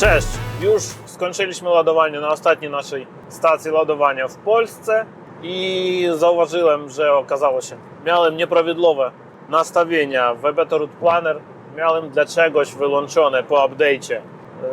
Cześć! Już skończyliśmy ładowanie na ostatniej naszej stacji ładowania w Polsce i zauważyłem, że okazało się, miałem nieprawidłowe nastawienia w EBT Route Planner, miałem dla czegoś wyłączone po update'cie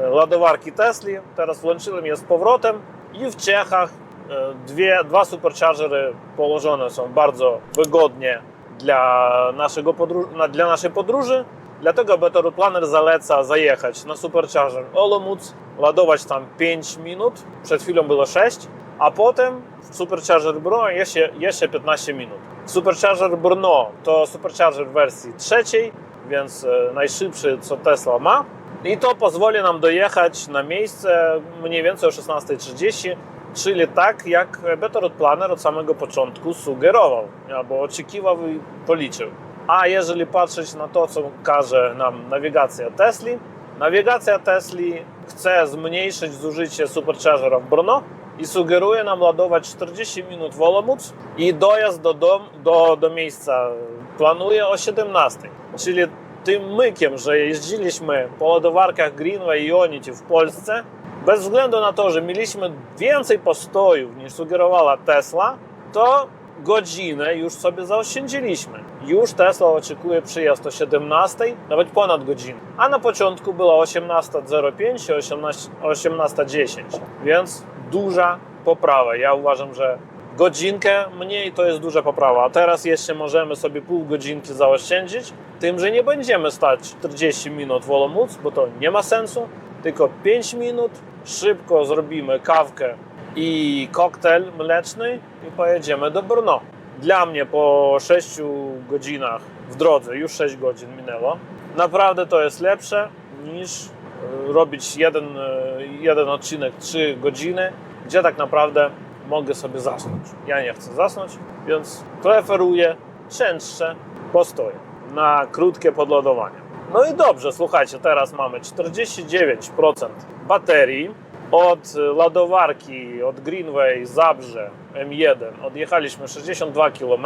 e, ładowarki Tesla, teraz włączyłem je z powrotem i w Czechach e, dwie, dwa superchargery położone są bardzo wygodnie dla, naszego podróż- dla naszej podróży. Dlatego Better Planner zaleca zajechać na Supercharger Olomouc, ładować tam 5 minut, przed chwilą było 6, a potem w Supercharger Brno jeszcze, jeszcze 15 minut. Supercharger Brno to Supercharger wersji trzeciej, więc najszybszy co Tesla ma. I to pozwoli nam dojechać na miejsce mniej więcej o 16.30, czyli tak jak Better Planner od samego początku sugerował, albo oczekiwał i policzył. A jeżeli patrzeć na to, co każe nam nawigacja Tesla, nawigacja Tesla chce zmniejszyć zużycie superchargera w Brno i sugeruje nam ładować 40 minut w Olomouc i dojazd do, dom, do, do miejsca planuje o 17. Czyli tym mykiem, że jeździliśmy po ładowarkach Greenway i Ionity w Polsce, bez względu na to, że mieliśmy więcej postojów niż sugerowała Tesla, to godzinę już sobie zaoszczędziliśmy. Już Tesla oczekuje przyjazd o 17, nawet ponad godzinę. A na początku była 18.05 i 18 18.10, więc duża poprawa. Ja uważam, że godzinkę mniej to jest duża poprawa. A teraz jeszcze możemy sobie pół godzinki zaoszczędzić, tym, że nie będziemy stać 40 minut w Olomouc, bo to nie ma sensu, tylko 5 minut, szybko zrobimy kawkę i koktajl mleczny i pojedziemy do Brno. Dla mnie po 6 godzinach w drodze, już 6 godzin minęło, naprawdę to jest lepsze niż e, robić jeden, e, jeden odcinek 3 godziny, gdzie tak naprawdę mogę sobie zasnąć. Ja nie chcę zasnąć, więc preferuję częstsze postoje na krótkie podładowanie. No i dobrze, słuchajcie, teraz mamy 49% baterii. Od ładowarki, od Greenway Zabrze M1 odjechaliśmy 62 km,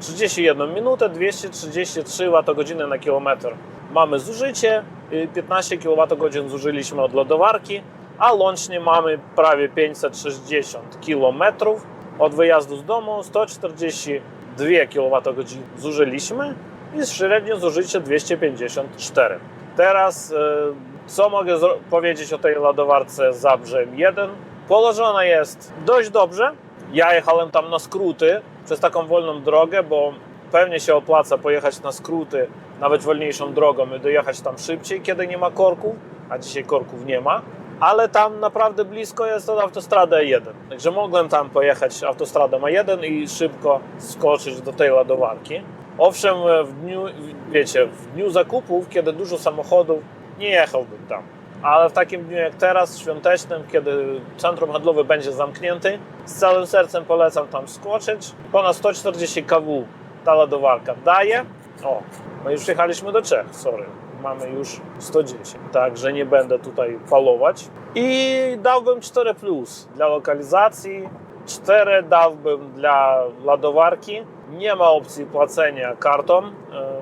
31 minutę, 233 Wh na kilometr. Mamy zużycie, y, 15 kWh zużyliśmy od ładowarki, a łącznie mamy prawie 560 km od wyjazdu z domu, 142 kWh zużyliśmy i średnie zużycie 254. Teraz y, co mogę powiedzieć o tej ładowarce Zabrze 1? Położona jest dość dobrze. Ja jechałem tam na skróty przez taką wolną drogę, bo pewnie się opłaca pojechać na skróty, nawet wolniejszą drogą i dojechać tam szybciej, kiedy nie ma korków, a dzisiaj korków nie ma. Ale tam naprawdę blisko jest od autostrady A1. Także mogłem tam pojechać autostradą A1 i szybko skoczyć do tej ładowarki. Owszem, w dniu, wiecie, w dniu zakupów, kiedy dużo samochodów, nie jechałbym tam. Ale w takim dniu jak teraz, świątecznym, kiedy centrum handlowe będzie zamknięte, z całym sercem polecam tam skoczyć. Ponad 140 kW ta ładowarka daje. O, my już jechaliśmy do Czech, sorry. Mamy już 110, także nie będę tutaj falować. I dałbym 4 plus dla lokalizacji, 4 dałbym dla ładowarki. Nie ma opcji płacenia kartą e,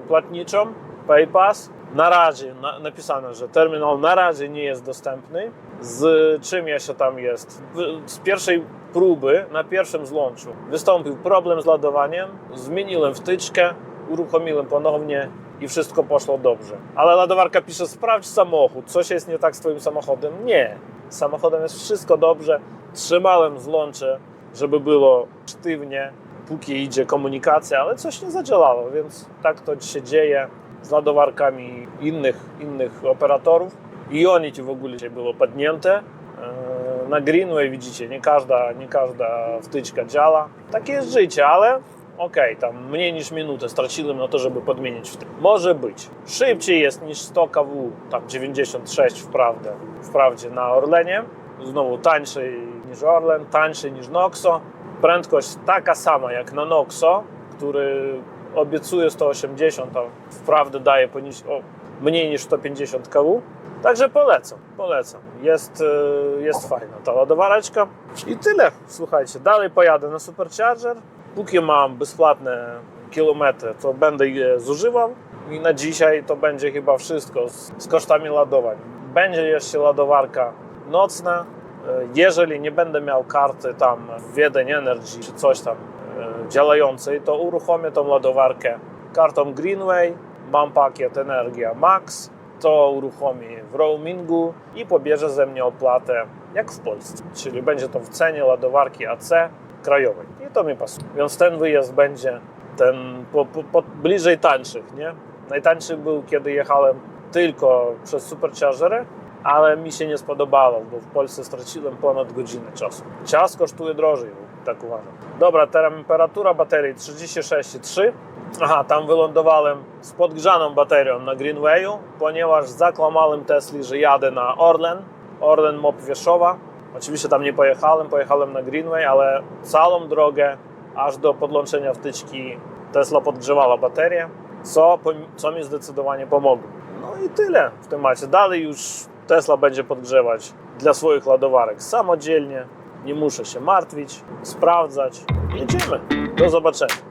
płatniczą, PayPass. Na razie na, napisane, że terminal na razie nie jest dostępny. Z czym jeszcze tam jest? Z pierwszej próby, na pierwszym złączu, wystąpił problem z ładowaniem. Zmieniłem wtyczkę, uruchomiłem ponownie i wszystko poszło dobrze. Ale ładowarka pisze: sprawdź samochód, coś jest nie tak z Twoim samochodem. Nie, z samochodem jest wszystko dobrze. Trzymałem złącze, żeby było sztywnie, póki idzie komunikacja, ale coś nie zadziałało, więc tak to się dzieje z ładowarkami innych, innych operatorów. I oni ci w ogóle dzisiaj było padnięte. Eee, Na Greenway widzicie, nie każda, nie każda wtyczka działa. Takie jest życie, ale okej, tam mniej niż minutę straciłem na to, żeby podmienić wtyczkę. Może być. Szybciej jest niż 100 kW, tam 96 wprawdzie, wprawdzie na Orlenie. Znowu tańszy niż Orlen, tańszy niż Noxo. Prędkość taka sama jak na Noxo, który obiecuje 180, a wprawdzie daje poniż, o, mniej niż 150 kW. Także polecam, polecam. Jest, e, jest fajna ta ładowareczka. I tyle. Słuchajcie, dalej pojadę na Supercharger. Póki mam bezpłatne kilometry, to będę je zużywał. I na dzisiaj to będzie chyba wszystko z, z kosztami ładowań. będzie jeszcze ładowarka nocna. E, Jeżeli nie będę miał karty tam Wiedeń Energy czy coś tam działającej, to uruchomię tą ładowarkę kartą Greenway. Mam pakiet Energia Max, to uruchomi w roamingu i pobierze ze mnie opłatę jak w Polsce. Czyli będzie to w cenie ładowarki AC krajowej. I to mi pasuje. Więc ten wyjazd będzie ten po, po, po bliżej tańszych, nie? Najtańszy był, kiedy jechałem tylko przez Superchargery, ale mi się nie spodobało, bo w Polsce straciłem ponad godzinę czasu. Czas kosztuje drożej, tak uważam. Dobra, temperatura baterii 36,3. Aha, tam wylądowałem z podgrzaną baterią na Greenwayu, ponieważ zakłamałem Tesli, że jadę na Orlen, Orlen Mop Wieszowa. Oczywiście tam nie pojechałem, pojechałem na Greenway, ale całą drogę aż do podłączenia wtyczki Tesla podgrzewała baterię, co, co mi zdecydowanie pomogło. No i tyle w temacie. Dalej już Tesla będzie podgrzewać dla swoich ładowarek samodzielnie. Nie muszę się martwić, sprawdzać. Jedziemy. Do zobaczenia.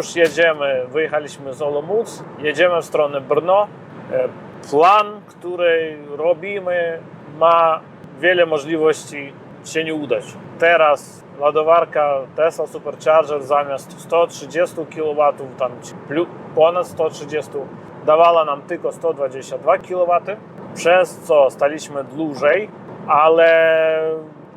Już jedziemy, wyjechaliśmy z Olomouc, jedziemy w stronę Brno. E, Plan, który robimy, ma wiele możliwości się nie udać. Teraz ładowarka Tesla Supercharger zamiast 130 kW, tam ponad 130, dawała nam tylko 122 kW, przez co staliśmy dłużej, ale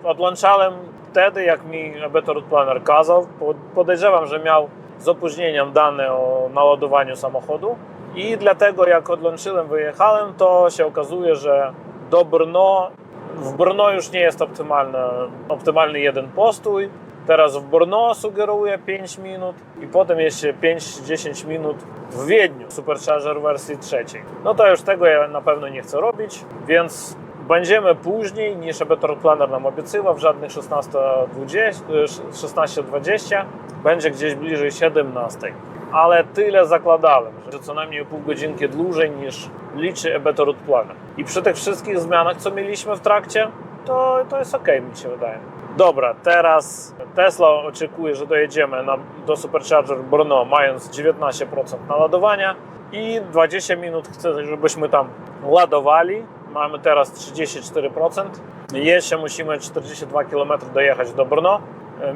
odłączałem wtedy, jak mi Better Planner kazał. Po- Podejrzewam, że miał z opóźnieniem dane o naładowaniu samochodu i dlatego jak odłączyłem, wyjechałem, to się okazuje, że do Brno, w Brno już nie jest optymalny, optymalny jeden postój. Teraz w Brno sugeruje 5 minut i potem jeszcze 5-10 minut w Wiedniu, Supercharger wersji trzeciej. No to już tego ja na pewno nie chcę robić, więc będziemy później niż Better Planner nam obiecywał, w żadnych 16.20, 16.20, będzie gdzieś bliżej 17. Ale tyle zakładałem, że co najmniej pół godzinki dłużej niż liczy Better Planner. I przy tych wszystkich zmianach, co mieliśmy w trakcie, to, to jest ok, mi się wydaje. Dobra, teraz Tesla oczekuje, że dojedziemy na, do Supercharger Brno mając 19% naładowania i 20 minut chce, żebyśmy tam ładowali. Mamy teraz 34%. Jeszcze musimy 42 km dojechać do Brno.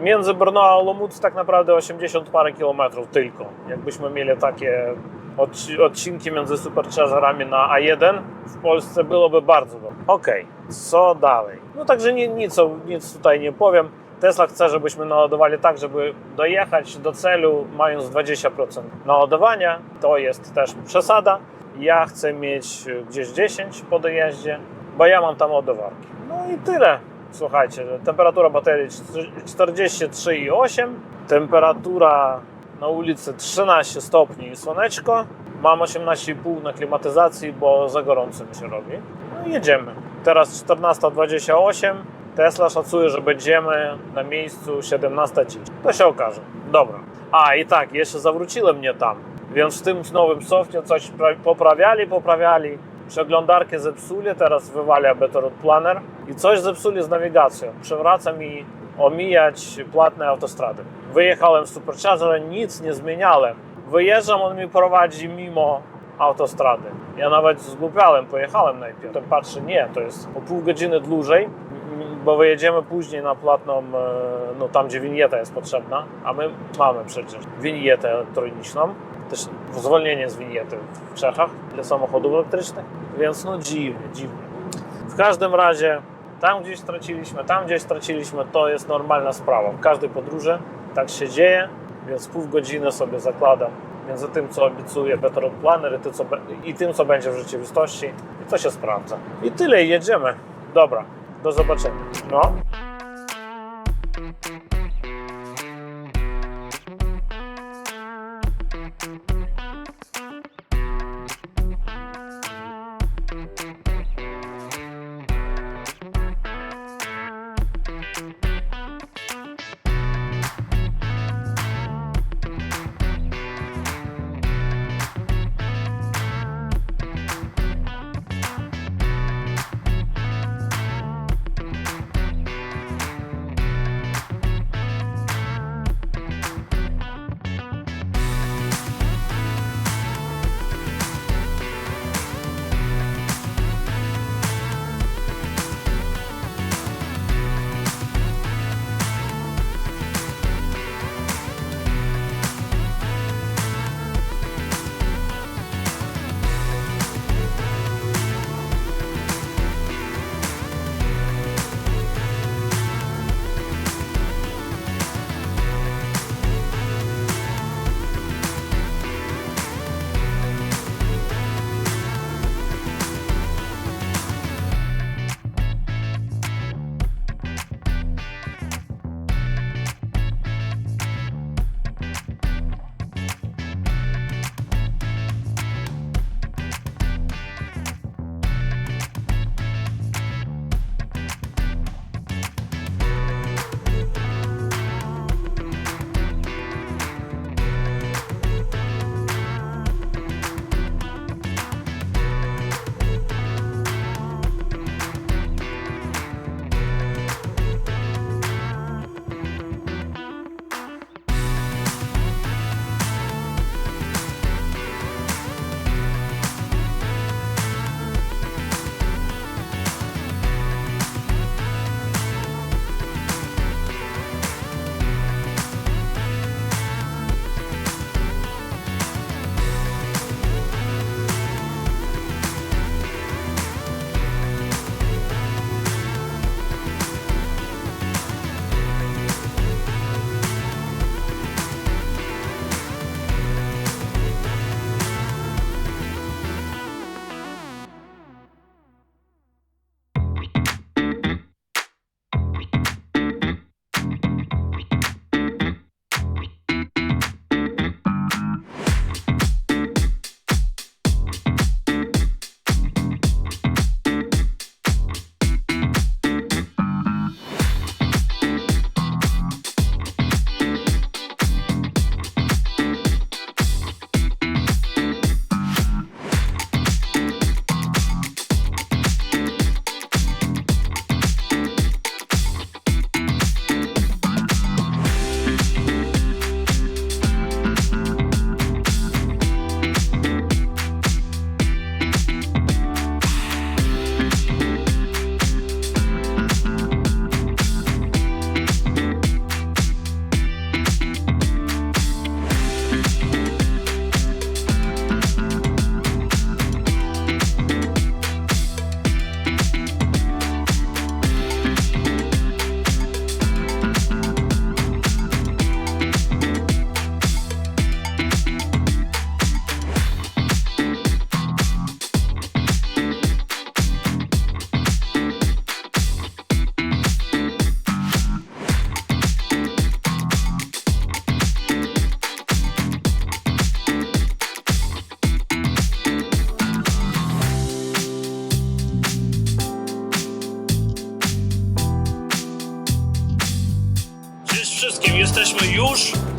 Między Brno a Olomouc tak naprawdę 80 parę kilometrów tylko. Jakbyśmy mieli takie odci- odcinki między superchargerami na A1 w Polsce byłoby bardzo dobrze. Ok, co dalej? No także ni- nic, nic tutaj nie powiem. Tesla chce, żebyśmy naładowali tak, żeby dojechać do celu mając 20% naładowania. To jest też przesada. Ja chcę mieć y, gdzieś 10 po dojeździe, bo ja mam tam ładowarki. No i tyle. Słuchajcie, temperatura baterii 43,8, temperatura na ulicy 13 stopni i słoneczko. Mam 18,5 na klimatyzacji, bo za gorąco mi się robi. No i jedziemy. Teraz 14.28. Tesla szacuje, że będziemy na miejscu 17.10. To się okaże. Dobra. A i tak, jeszcze zawróciły mnie tam. Więc w tym nowym softie coś pra- poprawiali, poprawiali. Przeglądarkę zepsuli, teraz wywala Betorout Planner i coś zepsuli z nawigacją. Przewraca mi omijać płatne autostrady. Wyjechałem z Superchargera, nic nie zmieniałem. Wyjeżdżam, on mi prowadzi mimo autostrady. Ja nawet zgłupiałem, pojechałem najpierw. Potem patrzę, nie, to jest o pół godziny dłużej, bo wyjedziemy później na płatną, e, no tam gdzie winieta jest potrzebna, a my mamy przecież winietę elektroniczną, też zwolnienie z winiety w Czechach dla samochodów elektrycznych, więc no dziwnie, dziwnie. W każdym razie tam gdzieś straciliśmy, tam gdzieś straciliśmy, to jest normalna sprawa. W każdej podróży tak się dzieje, więc pół godziny sobie zakładam między tym, co obiecuje Better Planner i, ty, co, i tym, co będzie w rzeczywistości i co się sprawdza. I tyle, jedziemy. Dobra, do zobaczenia. No.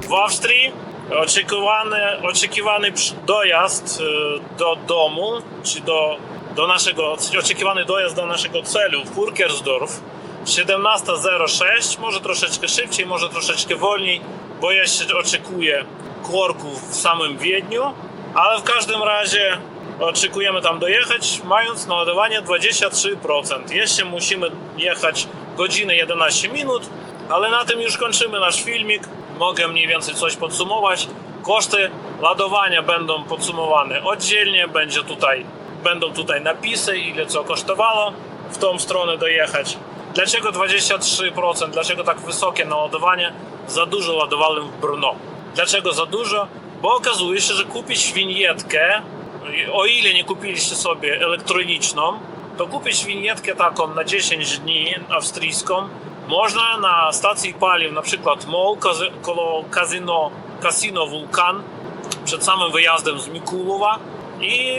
W Austrii. Oczekiwany, oczekiwany dojazd e, do domu, czy do do naszego, oczekiwany dojazd do naszego celu w Purkersdorf 17.06, może troszeczkę szybciej, może troszeczkę wolniej, bo jeszcze oczekuję korków w samym Wiedniu, ale w każdym razie oczekujemy tam dojechać, mając naładowanie 23%. Jeszcze musimy jechać godzinę 11 minut, ale na tym już kończymy nasz filmik. Mogę mniej więcej coś podsumować. Koszty ładowania będą podsumowane oddzielnie, będzie tutaj, będą tutaj napisy, ile co kosztowało w tą stronę dojechać. Dlaczego 23%? Dlaczego tak wysokie naładowanie? Za dużo ładowałem w Brno. Dlaczego za dużo? Bo okazuje się, że kupić winietkę, o ile nie kupiliście sobie elektroniczną, to kupić winietkę taką na 10 dni austriacką można na stacji paliw, na przykład MOL koło kasyno, Casino Vulkan przed samym wyjazdem z Mikulowa i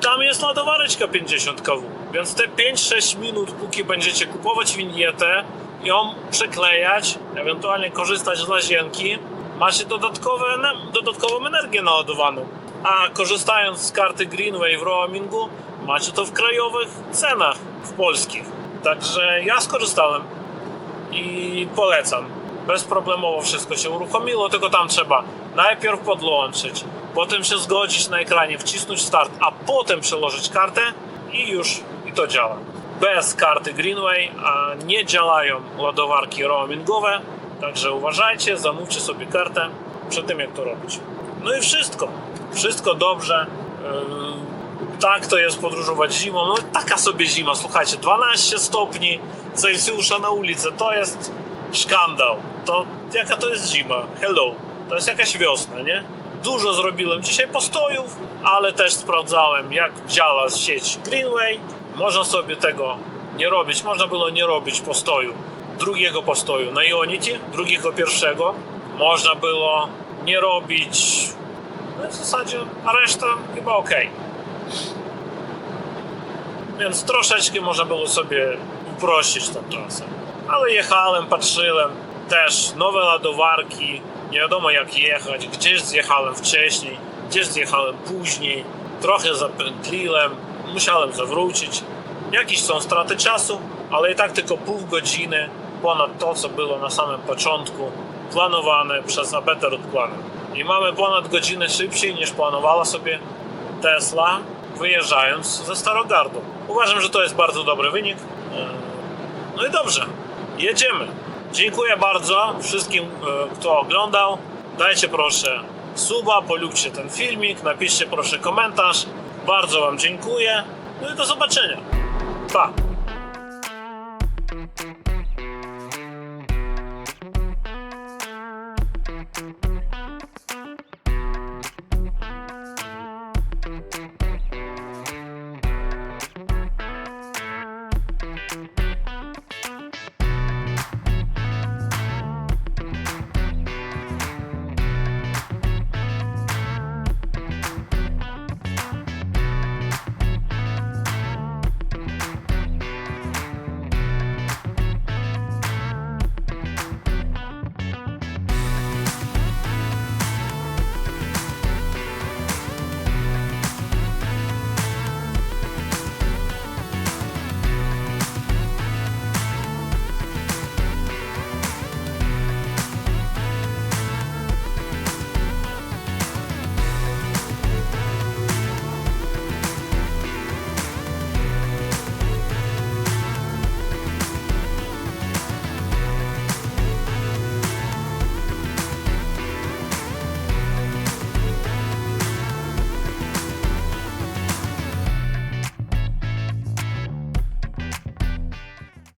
tam jest ładowareczka 50 kW. Więc te 5-6 minut, póki będziecie kupować winietę, ją przyklejać, ewentualnie korzystać z łazienki, macie dodatkowe, dodatkową energię naładowaną. A korzystając z karty Greenway w roamingu, macie to w krajowych cenach, w polskich. Także ja skorzystałem i polecam. Bezproblemowo wszystko się uruchomiło, tylko tam trzeba najpierw podłączyć, potem się zgodzić na ekranie, wcisnąć start, a potem przełożyć kartę i już i to działa. Bez karty Greenway nie działają ładowarki roamingowe, także uważajcie, zamówcie sobie kartę przed tym jak to robić. No i wszystko. Wszystko dobrze. Tak to jest podróżować zimą. No taka sobie zima, słuchajcie, 12 stopni Celsjusza na ulicy, to jest szkandal. To jaka to jest zima? Hello. To jest jakaś wiosna, nie? Dużo zrobiłem dzisiaj postojów, ale też sprawdzałem, jak działa sieć Greenway. Można sobie tego nie robić. Można było nie robić postoju, drugiego postoju na Ionity, drugiego pierwszego. Można było nie robić. No w zasadzie, a reszta chyba ok. Więc troszeczkę można było sobie uprościć tą trasę. Ale jechałem, patrzyłem, też nowe ładowarki, nie wiadomo jak jechać, gdzieś zjechałem wcześniej, gdzieś zjechałem później, trochę zapętliłem, musiałem zawrócić. Jakieś są straty czasu, ale i tak tylko pół godziny ponad to, co było na samym początku planowane przez Abeter Plan. I mamy ponad godzinę szybciej niż planowała sobie Tesla, wyjeżdżając ze Starogardu. Uważam, że to jest bardzo dobry wynik. E, no i dobrze, jedziemy. Dziękuję bardzo wszystkim, e, kto oglądał. Dajcie proszę suba, polubcie ten filmik, napiszcie proszę komentarz. Bardzo Wam dziękuję. No i do zobaczenia. Pa!